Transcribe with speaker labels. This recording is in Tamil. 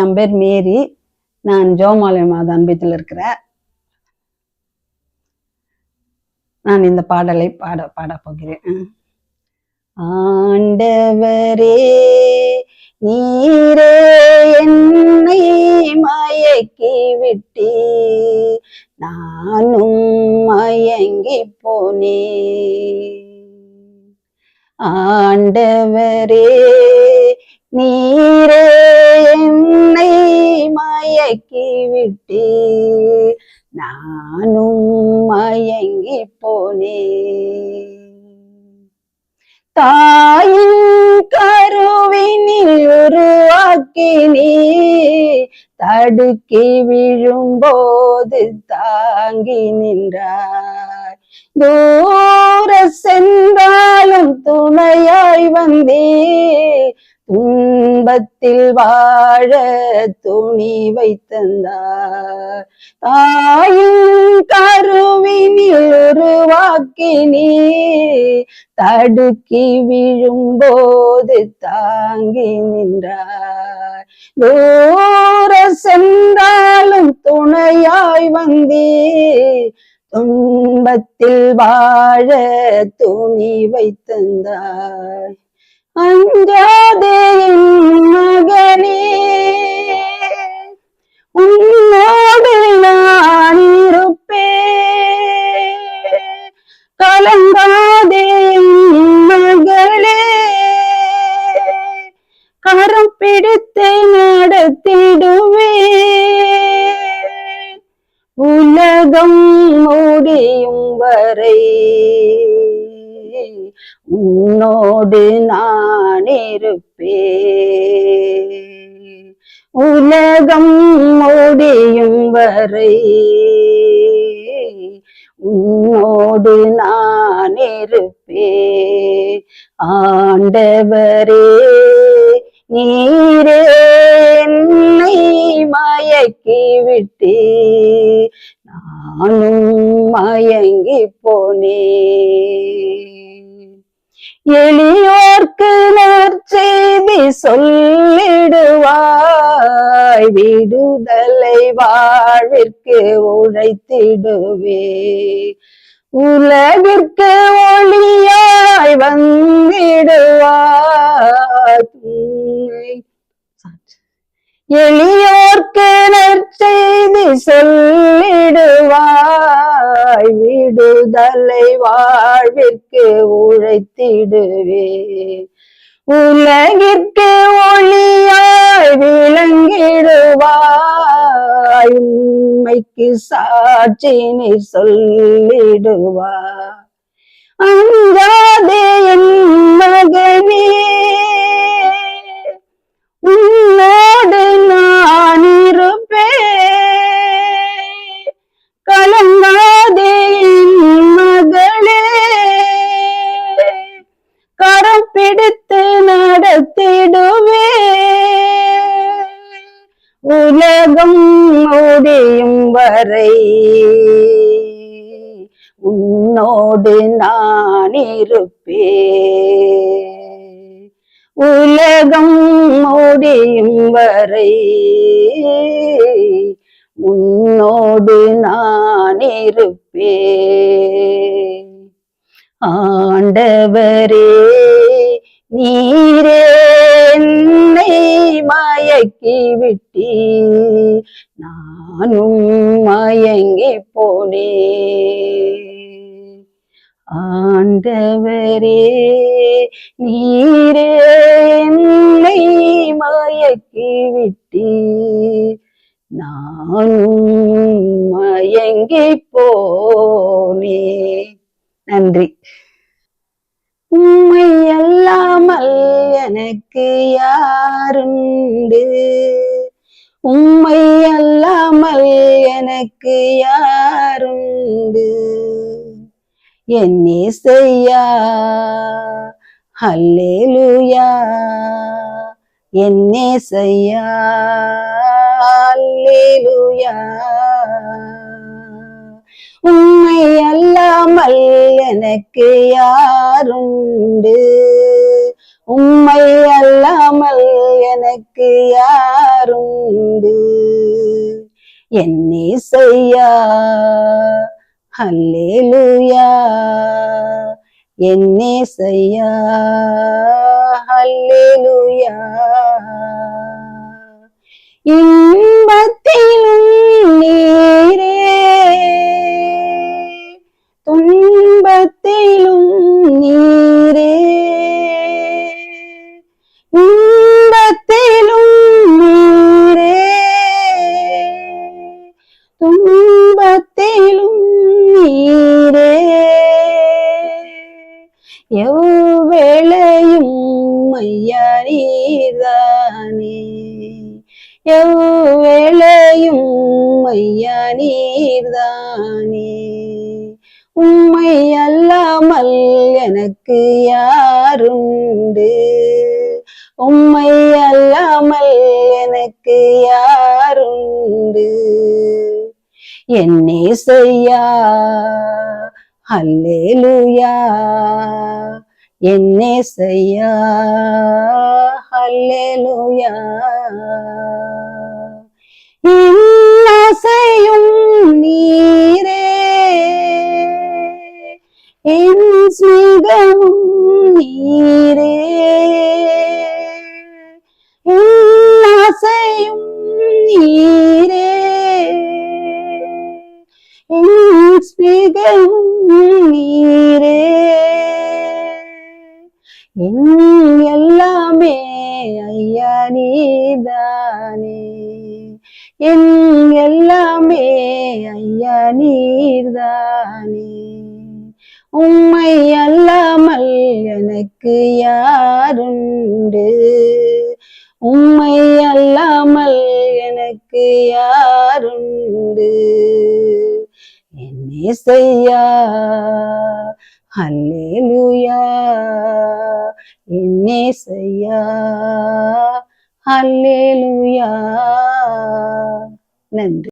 Speaker 1: என் பேர் மேரி. நான் ஜோமாலை மாத அன்பத்தில் இருக்கிறேன். நான் இந்த பாடலை பாட பாட போகிறேன். ஆண்டவரே நீரே என்னை மயக்கி விட்டி நானும் மயங்கி போனே ஆண்டவரே நீரே என்னை மயக்கி விட்டே நானும் மயங்கி போனே தாயின் கருவினில் உருவாக்கினே தடுக்கி விழும்போது தாங்கி நின்றார் தூர சென்றாலும் துன்பத்தில் வாழ துணி வைத்தந்தார். தாயின் கருவினில் உருவாக்கினே தடுக்கி விழும்போது தாங்கி நின்றார். தூர சென்றாலும் துணையாய் வந்தே துன்பத்தில் வாழ துணி வைத்தந்தாய் அஞ்சாதே மகனே உன்னோடு நான் இருப்பே கலங்காதே மகளே கரம் பிடித்து நடத்திடுவே உலகம் முடியும் வரை உன்னோடு நான் இருப்பேன் உலகம் முடியும் வரை உன்னோடு நான் இருப்பேன் ஆண்டவரே நீரே என்னை மயக்கி விட்டே நானும் மயங்கி போனே எளியோர்க்கு நற்செய்தி சொல்லிடுவாய். விடுதலை வாழ்விற்கு உழைத்திடுவே. உலகிற்கு ஒளியாய் வந்திடுவாய். எளியோர்க்கு நற்செய்தி சொல்லிடுவாய் தலை வாழ்விற்கு உழைத்திடுவே. உலகிற்கு ஒளியாய் விளங்கிடுவாய். உண்மைக்கு சாட்சி நீ சொல்லிடுவாய். அஞ்சாதே என் மகனே. உன்னோடு உலகம் முடியும் வரை. உன்னோடு நான் இருப்பே உலகம் முடியும் வரை. உன்னோடு நான் இருப்பே ஆண்டவரே நீரே என்னை மயக்கி விட்டி நானும் மயங்கி போனே ஆண்டவரே நீரே என்னை மயக்கி விட்டி நானும் மயங்கி போனே நன்றி. உம்மை அல்லாமல் எனக்கு யாருண்டு? உம்மை அல்லாமல் எனக்கு யாருண்டு? என்னே செய்யா ஹல்லேலூயா. என்னே செய்யா அல்லேலூயா உண்மை அல்லாமல் எனக்கு யாருண்டு? உண்மை அல்லாமல் எனக்கு யாருண்டு? என்னே செய்யா ஹல்லேலூயா. என்னே செய்யா ஹல்லேலூயா. இன்பத்திலும் நீரே. துன்பத்திலும் நீரே. இன்பத்திலும் நீரே. துன்பத்திலும் நீரே. எவ்வேளையும் ஐயா நீர்தானே எவ்வேளையும் ஐயா நீர்தானே உம்மை அல்லாமல் எனக்கு யாருண்டு? உம்மை அல்லாமல் எனக்கு யாருண்டு? என்னே செய்யா? ஹல்லேலூயா. என்னே செய்யா? ஹல்லேலூயா. இன்னசையும் நீரே என் ஸ்மிதமும் நீரே. இன்னசையும் நீரே. என் ஸ்மிதமும் நீரே. என் எல்லாமே ஐயா நீதானே. என் எல்லாமே ஐயா நீர்தானே. உம்மை அல்லாமல் எனக்கு யாருண்டு? உம்மை அல்லாமல் எனக்கு யாருண்டு? என்னே செய்யா? ஹல்லேலூயா என்னே செய்யா? ஹல்லேலூயா நன்றி.